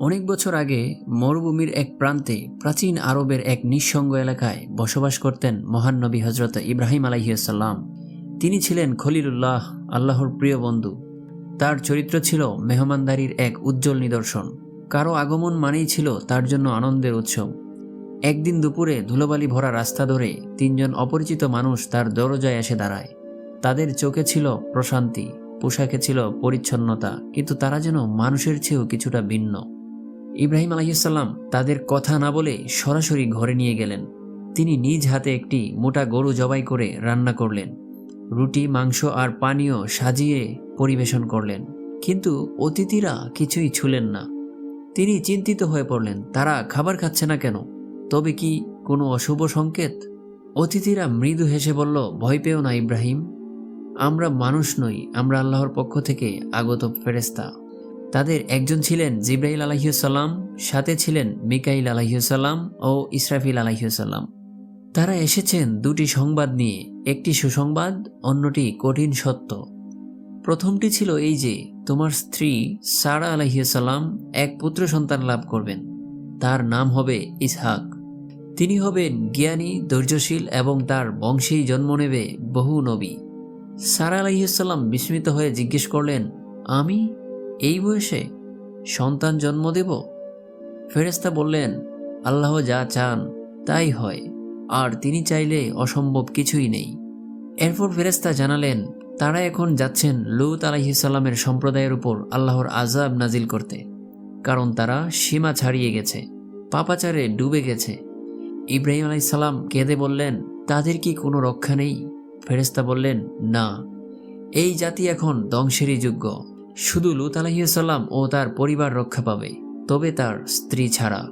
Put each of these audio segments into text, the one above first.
অনেক বছর আগে মরুভূমির এক প্রান্তে প্রাচীন আরবের এক নিঃসঙ্গ এলাকায় বসবাস করতেন মহান নবী হজরত ইব্রাহিম আলাইসাল্লাম তিনি ছিলেন খলিলুল্লাহ, আল্লাহর প্রিয় বন্ধু। তার চরিত্র ছিল মেহমানদারির এক উজ্জ্বল নিদর্শন। কারও আগমন মানেই ছিল তার জন্য আনন্দের উৎসব। একদিন দুপুরে ধুলোবালি ভরা রাস্তা ধরে তিনজন অপরিচিত মানুষ তার দরজায় এসে দাঁড়ায়। তাদের চোখে ছিল প্রশান্তি, পোশাকে ছিল পরিচ্ছন্নতা, কিন্তু তারা যেন মানুষের চেয়েও কিছুটা ভিন্ন। ইব্রাহিম আলাইসাল্লাম তাদের কথা না বলে সরাসরি ঘরে নিয়ে গেলেন। তিনি নিজ হাতে একটি মোটা গরু জবাই করে রান্না করলেন। রুটি, মাংস আর পানীয় সাজিয়ে পরিবেশন করলেন। কিন্তু অতিথিরা কিছুই ছুলেন না। তিনি চিন্তিত হয়ে পড়লেন, তারা খাবার খাচ্ছে না কেন? তবে কি কোনো অশুভ সংকেত? অতিথিরা মৃদু হেসে বলল, ভয় পেও না ইব্রাহিম। আমরা মানুষ নই, আমরা আল্লাহর পক্ষ থেকে আগত ফেরেস্তা তাদের একজন ছিলেন জিব্রাহিল আলাহিসাল্লাম সাথে ছিলেন মিকাইল আলাহিসাল্লাম ও ইসরাফিল আলাহিসাল্লাম তারা এসেছেন দুটি সংবাদ নিয়ে, একটি সুসংবাদ, অন্যটি কঠিন সত্য। প্রথমটি ছিল এই যে, তোমার স্ত্রী সারা আলাহিসাল্লাম এক পুত্র সন্তান লাভ করবেন। তার নাম হবে ইসহাক। তিনি হবেন জ্ঞানী, ধৈর্যশীল এবং তার বংশেই জন্ম নেবে বহু নবী। সারা আলাইসাল্লাম বিস্মিত হয়ে জিজ্ঞেস করলেন, আমি এই বয়সে সন্তান জন্ম দেব? ফেরেস্তা বললেন, আল্লাহ যা চান তাই হয়, আর তিনি চাইলে অসম্ভব কিছুই নেই। এরপর ফেরেস্তা জানালেন, তারা এখন যাচ্ছেন লুত আলাইসাল্লামের সম্প্রদায়ের উপর আল্লাহর আজাব নাজিল করতে, কারণ তারা সীমা ছাড়িয়ে গেছে, পাপাচারে ডুবে গেছে। ইব্রাহিম আলাইসাল্লাম কেঁদে বললেন, তাদের কি কোনো রক্ষা নেই? ফেরেস্তা বললেন, না, এই জাতি এখন ধ্বংসেরই যোগ্য। শুধু লুত আলাহিসাল্লাম ও তার পরিবার রক্ষা পাবে, তবে তার স্ত্রী ছাড়া।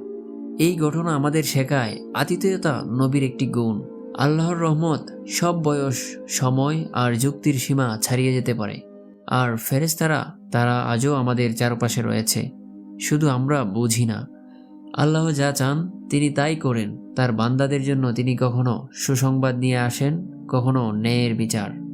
এই ঘটনা আমাদের শেখায় আতিথেয়তা নবীর একটি গুণ। আল্লাহর রহমত সব বয়স, সময় আর যুক্তির সীমা ছাড়িয়ে যেতে পারে। আর ফেরেস্তারা তারা আজও আমাদের চারপাশে রয়েছে। শুধু আমরা বুঝি না। আল্লাহ যা চান, তিনি তাই করেন। তার বান্দাদের জন্য তিনি কখনো সুসংবাদ নিয়ে আসেন, কখনো ন্যায়ের বিচার।